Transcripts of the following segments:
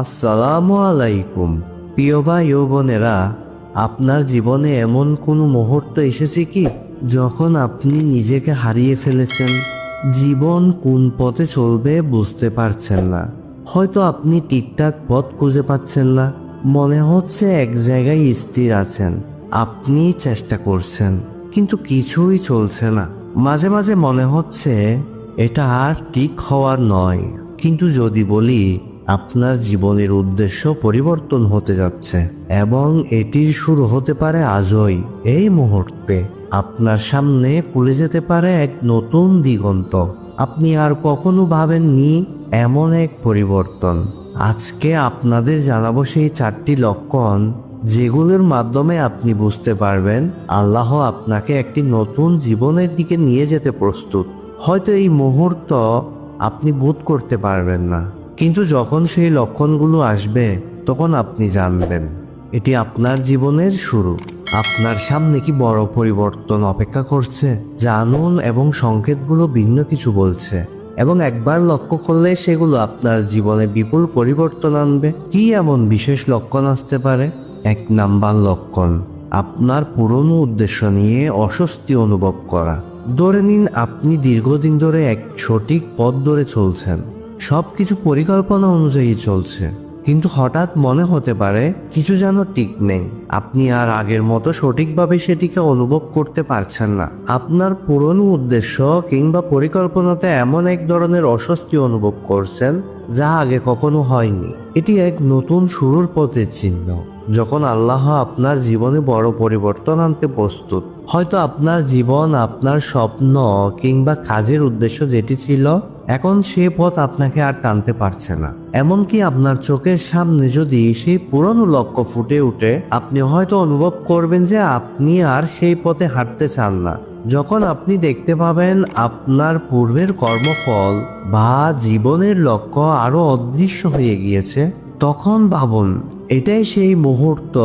আসসালামু আলাইকুম। প্রিয় ভাই ও বোনেরা, আপনার জীবনে এমন কোনো মুহূর্ত এসেছে কি, যখন আপনি নিজেকে হারিয়ে ফেলেছেন? জীবন কোন পথে চলবে বুঝতে পারছেন না। হয়তো আপনি ঠিকঠাক পথ খুঁজে পাচ্ছেন না। মনে হচ্ছে এক জায়গায় স্থির আছেন। আপনি চেষ্টা করছেন, কিন্তু কিছুই চলছে না। মাঝে মাঝে মনে হচ্ছে এটা আর ঠিক হওয়ার নয়। কিন্তু যদি বলি, আপনার জীবনের উদ্দেশ্য পরিবর্তন হতে যাচ্ছে এবং এটির শুরু হতে পারে আজই। এই মুহূর্তে আপনার সামনে খুলে যেতে পারে এক নতুন দিগন্ত। আপনি আর কখনো ভাবেননি এমন এক পরিবর্তন। আজকে আপনাদের জানাব সেই চারটি লক্ষণ যেগুলোর মাধ্যমে আপনি বুঝতে পারবেন, আল্লাহ আপনাকে একটি নতুন জীবনের দিকে নিয়ে যেতে প্রস্তুত। হয়তো এই মুহূর্ত আপনি বোধ করতে পারবেন না, কিন্তু যখন সেই লক্ষণগুলো আসবে, তখন আপনি জানবেন, এটি আপনার জীবনের শুরু। আপনার সামনে কি বড় পরিবর্তন অপেক্ষা করছে? জানুন এবং সংকেতগুলো ভিন্ন কিছু বলছে, এবং একবার লক্ষ্য করলে সেগুলো আপনার জীবনে বিপুল পরিবর্তন আনবে। কি এমন বিশেষ লক্ষণ আসতে পারে? এক নাম্বার লক্ষণ, আপনার পুরনো উদ্দেশ্য নিয়ে অস্বস্তি অনুভব করা। ধরে নিন আপনি দীর্ঘদিন ধরে এক সঠিক পথ ধরে চলছেন। সব কিছু পরিকল্পনা অনুযায়ী চলছে। কিন্তু হঠাৎ মনে হতে পারে কিছু যেন ঠিক নেই। আপনি আর আগের মতো সঠিকভাবে সেটিকে অনুভব করতে পারছেন না। আপনার পুরনো উদ্দেশ্য কিংবা পরিকল্পনাতে এমন এক ধরনের অস্বস্তি অনুভব করছেন যা আগে কখনো হয়নি। এটি এক নতুন শুরুর পথের চিহ্ন। যখন আল্লাহ আপনার জীবনে বড় পরিবর্তন আনতে প্রস্তুত হয়তো আপনার জীবন, আপনার স্বপ্ন কিংবা কাজের উদ্দেশ্য যেটি ছিল, এখন সে পথ আপনাকে আর টানতে পারছে না। এমনকি আপনার চোখের সামনে যদি সেই পুরনো লক্ষ্য ফুটে উঠে, আপনি হয়তো অনুভব করবেন যে আপনি আর সেই পথে হাঁটতে চান না। যখন আপনি দেখতে পাবেন আপনার পূর্বের কর্মফল বা জীবনের লক্ষ্য আরও অদৃশ্য হয়ে গিয়েছে তখন ভাবুন, এটাই সেই মুহূর্ত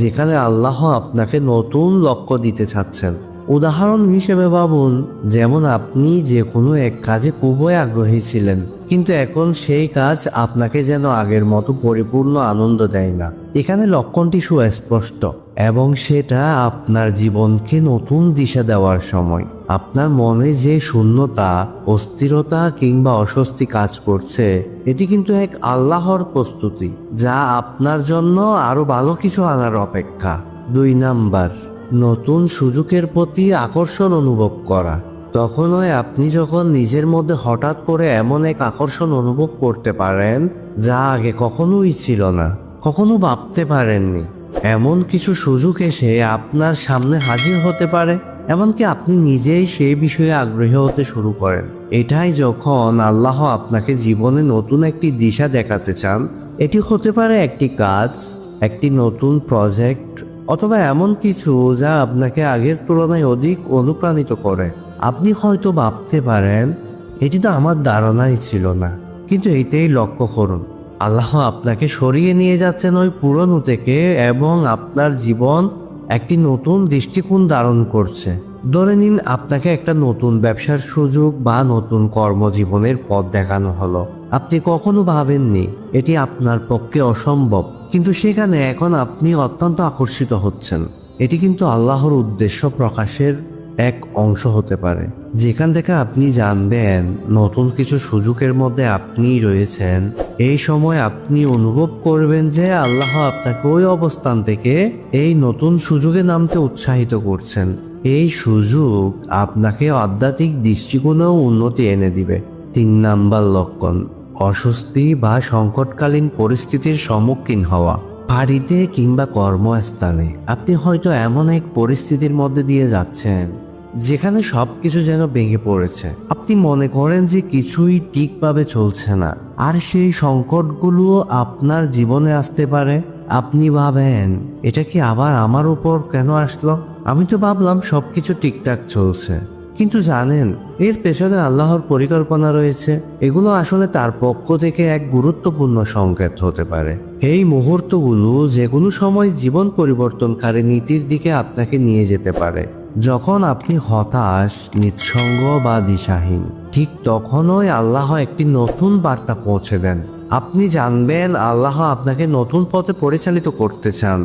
যেখানে আল্লাহ আপনাকে নতুন লক্ষ্য দিতে চাচ্ছেন। উদাহরণ হিসেবে ভাবুন, যেমন আপনি যে কোনো এক কাজে খুবই আগ্রহী ছিলেন, কিন্তু এখন সেই কাজ আপনাকে যেন আগের মতো পরিপূর্ণ আনন্দ দেয় না। এখানে লক্ষণটি সুস্পষ্ট, এবং সেটা আপনার জীবনকে নতুন দিশা দেওয়ার সময়। আপনার মনে যে শূন্যতা, অস্থিরতা কিংবা অস্বস্তি কাজ করছে, এটি কিন্তু এক আল্লাহর প্রস্তুতি, যা আপনার জন্য আরও ভালো কিছু আনার অপেক্ষা। দুই নাম্বার, নতুন সুযোগের প্রতি আকর্ষণ অনুভব করা। তখনই আপনি যখন নিজের মধ্যে হঠাৎ করে এমন এক আকর্ষণ অনুভব করতে পারেন, যা আগে কখনোই ছিল না, কখনো ভাবতে পারেননি। এমন কিছু সুযোগ এসে আপনার সামনে হাজির হতে পারে। এমনকি আপনি নিজেই সেই বিষয়ে আগ্রহী হতে শুরু করেন। এটাই যখন আল্লাহ আপনাকে জীবনে নতুন একটি দিশা দেখাতে চান, এটি হতে পারে একটি কাজ, একটি নতুন প্রজেক্ট অথবা এমন কিছু যা আপনাকে আগের তুলনায় অধিক অনুপ্রাণিত করে। আপনি হয়তো ভাবতে পারেন, এটি তো আমার ধারণাই ছিল না। কিন্তু এইটাই লক্ষ্য করুন, আল্লাহ আপনাকে সরিয়ে নিয়ে যাচ্ছেন ওই পুরনো থেকে এবং আপনার জীবন একটি নতুন দৃষ্টিকোণ ধারণ করছে। ধরে নিন আপনাকে একটা নতুন ব্যবসার সুযোগ বা নতুন কর্মজীবনের পথ দেখানো হলো। আপনি কখনো ভাবেননি, এটি আপনার পক্ষে অসম্ভব, কিন্তু সেখানে এখন আপনি অত্যন্ত আকর্ষিত হচ্ছেন। এটি কিন্তু আল্লাহর উদ্দেশ্য প্রকাশের এক অংশ হতে পারে। যেখান থেকে আপনি জানবেন, নতুন কিছু সুযোগের মধ্যে আপনিই রয়েছেন। এই সময় আপনি অনুভব করবেন যে আল্লাহ আপনাকে ওই অবস্থান থেকে এই নতুন সুযোগে নামতে উৎসাহিত করছেন। এই সুযোগ আপনাকে আধ্যাত্মিক দৃষ্টিকোণেও উন্নতি এনে দিবে। তিন নাম্বার লক্ষণ, অস্বস্তি বা সংকটকালীন পরিস্থিতির সম্মুখীন হওয়া। বাড়িতে কিংবা কর্মস্থানে আপনি হয়তো এমন এক পরিস্থিতির মধ্যে দিয়ে যাচ্ছেন। যেখানে সবকিছু যেন ভেঙে পড়েছে। আপনি মনে করেন যে কিছুই ঠিকভাবে চলছে না। আর সেই সংকটগুলো আপনার জীবনে আসতে পারে? আপনি ভাবেন, এটা কি আবার আমার উপর কেন আসলো? আমি তো ভাবলাম, সবকিছু ঠিকঠাক চলছে। কিন্তু জানেন, এর পেছনে আল্লাহর পরিকল্পনা রয়েছে। এগুলো আসলে তার পক্ষ থেকে এক গুরুত্বপূর্ণ সংকেত হতে পারে। এই মুহূর্তগুলো যে কোনো সময় জীবন পরিবর্তনকারী নীতির দিকে আপনাকে নিয়ে যেতে পারে। যখন আপনি হতাশ, নিঃসঙ্গ বা দিশাহীন, ঠিক তখনই আল্লাহ একটি নতুন বার্তা পৌঁছে দেন। আপনি জানবেন আল্লাহ আপনাকে নতুন পথে পরিচালিত করতে চান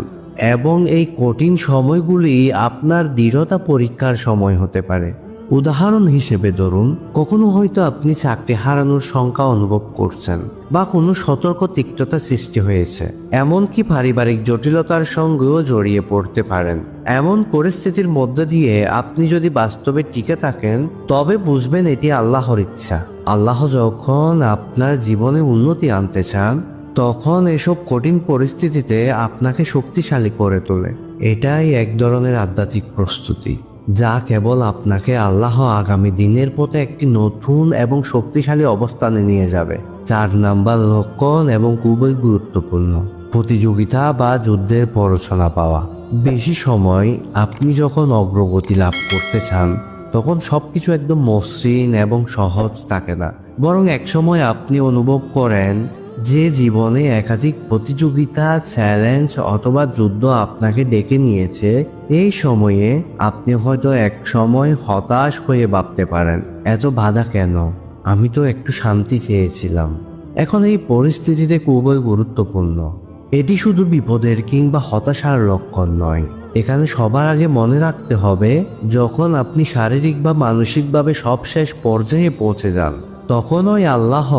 এবং এই কঠিন সময়গুলি আপনার দৃঢ়তা পরীক্ষার সময় হতে পারে। উদাহরণ হিসেবে ধরুন, কখনো হয়তো আপনি চাকরি হারানোর শঙ্কা অনুভব করছেন বা কোনো সতর্ক তিক্ততা সৃষ্টি হয়েছে, এমনকি পারিবারিক জটিলতার সঙ্গেও জড়িয়ে পড়তে পারেন। এমন পরিস্থিতির মধ্যে দিয়ে আপনি যদি বাস্তবে টিকে থাকেন, তবে বুঝবেন এটি আল্লাহর ইচ্ছা। আল্লাহ যখন আপনার জীবনে উন্নতি আনতে চান, তখন এসব কঠিন পরিস্থিতিতে আপনাকে শক্তিশালী করে তোলে। এটাই এক ধরনের আধ্যাত্মিক প্রস্তুতি, যা কেবল আপনাকে আল্লাহ আগামী দিনের পথে একটি নতুন এবং শক্তিশালী অবস্থানে নিয়ে যাবে চার নাম্বার লক্ষণ এবং খুবই গুরুত্বপূর্ণ। প্রতিযোগিতা বা যুদ্ধের পরচনা পাওয়া। বেশি সময় আপনি যখন অগ্রগতি লাভ করতে চান, তখন সবকিছু একদম মসৃণ এবং সহজ থাকে না। বরং একসময় আপনি অনুভব করেন যে জীবনে একাধিক প্রতিযোগিতা, চ্যালেঞ্জ অথবা যুদ্ধ আপনাকে ডেকে নিয়েছে, এই সময়ে আপনি হয়তো এক সময় হতাশ হয়ে ভাবতে পারেন, এত বাধা কেন? আমি তো একটু শান্তি চেয়েছিলাম। এখন এই পরিস্থিতিতে খুবই গুরুত্বপূর্ণ। এটি শুধু বিপদের কিংবা হতাশার লক্ষণ নয়। এখানে সবার আগে মনে রাখতে হবে, যখন আপনি শারীরিক বা মানসিকভাবে সবশেষ পর্যায়ে পৌঁছে যান, তখন ওই আল্লাহ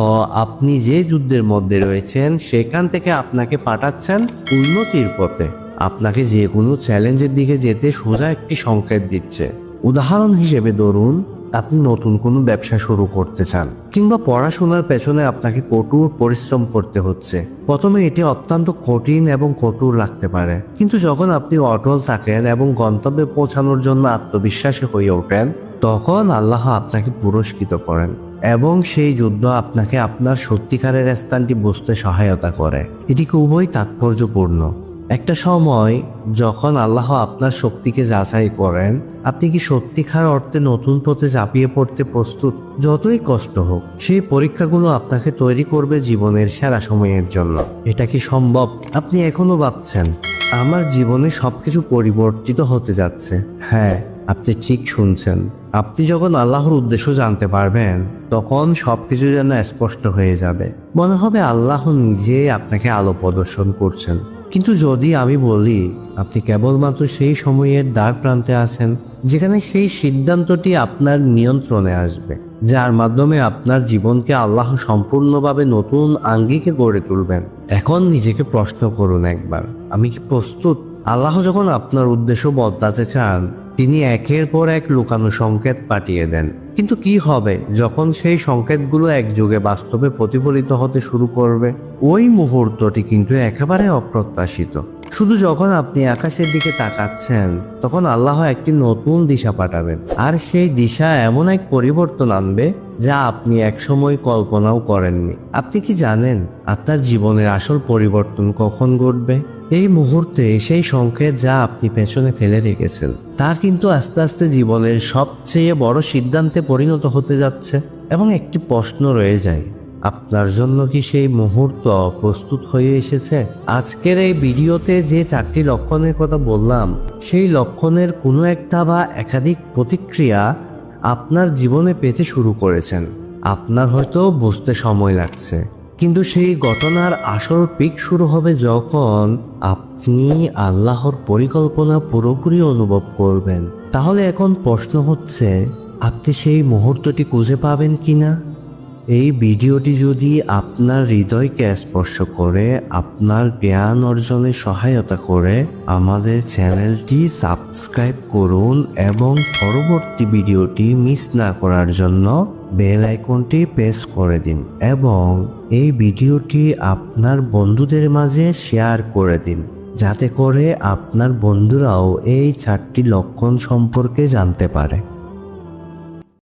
আপনি যে যুদ্ধের মধ্যে রয়েছেন, সেখান থেকে আপনাকে পাঠাচ্ছেন উন্নতির পথে। আপনাকে যে কোনো চ্যালেঞ্জের দিকে যেতে সোজা একটি সংকেত দিচ্ছে। উদাহরণ হিসেবে ধরুন আপনি নতুন কোনো ব্যবসা শুরু করতে চান, কিংবা পড়াশোনার পেছনে আপনাকে কঠোর পরিশ্রম করতে হচ্ছে। প্রথমে এটি অত্যন্ত কঠিন এবং কঠোর লাগতে পারে। কিন্তু যখন আপনি অটল থাকেন এবং গন্তব্যে পৌঁছানোর জন্য আত্মবিশ্বাসী হয়ে ওঠেন, তখন আল্লাহ আপনাকে পুরস্কৃত করেন এবং সেই যুদ্ধ আপনাকে আপনার সত্যিকারের স্থানটি বুঝতে সহায়তা করে। এটি খুবই তাৎপর্যপূর্ণ। একটা সময় যখন আল্লাহ আপনার শক্তিকে যাচাই করেন, আপনি কি সত্যিকার অর্থে নতুন পথে ঝাঁপিয়ে পড়তে প্রস্তুত? যতই কষ্ট হোক, সেই পরীক্ষাগুলো আপনাকে তৈরি করবে জীবনের সেরা সময়ের জন্য। এটা কি সম্ভব? আপনি এখনও ভাবছেন, আমার জীবনে সবকিছু পরিবর্তিত হতে যাচ্ছে? হ্যাঁ আপনি ঠিক শুনছেন। আপনি যখন আল্লাহর উদ্দেশ্য জানতে পারবেন, তখন সবকিছু যেন স্পষ্ট হয়ে যাবে। মনে হবে আল্লাহ নিজে আপনাকে আলো প্রদর্শন করছেন। কিন্তু যদি আমি বলি, আপনি কেবলমাত্র সেই সময়ের দ্বার প্রান্তে আছেন, যেখানে সেই সিদ্ধান্তটি আপনার নিয়ন্ত্রণে আসবে, যার মাধ্যমে আপনার জীবনকে আল্লাহ সম্পূর্ণভাবে নতুন আঙ্গিকে গড়ে তুলবেন। এখন নিজেকে প্রশ্ন করুন একবার, আমি কি প্রস্তুত? আল্লাহ যখন আপনার উদ্দেশ্য বদলাতে চান, তিনি একের পর এক লুকানো সংকেত পাঠিয়ে দেন। কিন্তু কি হবে যখন সেই সংকেতগুলো একযোগে বাস্তবে প্রতিফলিত হতে শুরু করবে? ওই মুহূর্তটি কিন্তু একেবারে অপ্রত্যাশিত। শুধু যখন আপনি আকাশের দিকে তাকাচ্ছেন, তখন আল্লাহ একটি নতুন দিশা পাঠাবেন। আর সেই দিশা এমন এক পরিবর্তন আনবে যা আপনি একসময় কল্পনাও করেননি। আপনি কি জানেন আপনার জীবনের আসল পরিবর্তন কখন ঘটবে? এই মুহূর্তে সেই সংকেত যা আপনি পেছনে ফেলে রেখেছেন, তা কিন্তু আস্তে আস্তে জীবনের সবচেয়ে বড় সিদ্ধান্তে পরিণত হতে যাচ্ছে। এবং একটি প্রশ্ন রয়ে যায়, আপনার জন্য কি সেই মুহূর্ত প্রস্তুত হয়ে এসেছে? আজকের এই ভিডিওতে যে চারটি লক্ষণের কথা বললাম, সেই লক্ষণের কোনো একটা বা একাধিক প্রতিক্রিয়া আপনার জীবনে পেতে শুরু করেছেন। আপনার হয়তো বুঝতে সময় লাগছে। কিন্তু সেই ঘটনার আসল পিক শুরু হবে যখন আপনি আল্লাহর পরিকল্পনা পুরোপুরি অনুভব করবেন। তাহলে এখন প্রশ্ন হচ্ছে, আপনি সেই মুহূর্তটি খুঁজে পাবেন কিনা? এই ভিডিওটি যদি আপনার হৃদয়কে স্পর্শ করে, আপনার জ্ঞান অর্জনে সহায়তা করে, আমাদের চ্যানেলটি সাবস্ক্রাইব করুন এবং পরবর্তী ভিডিওটি মিস না করার জন্য বেল আইকনটি প্রেস করে দিন এবং এই ভিডিওটি আপনার বন্ধুদের মাঝে শেয়ার করে দিন, যাতে করে আপনার বন্ধুরাও এই চারটি লক্ষণ সম্পর্কে জানতে পারে।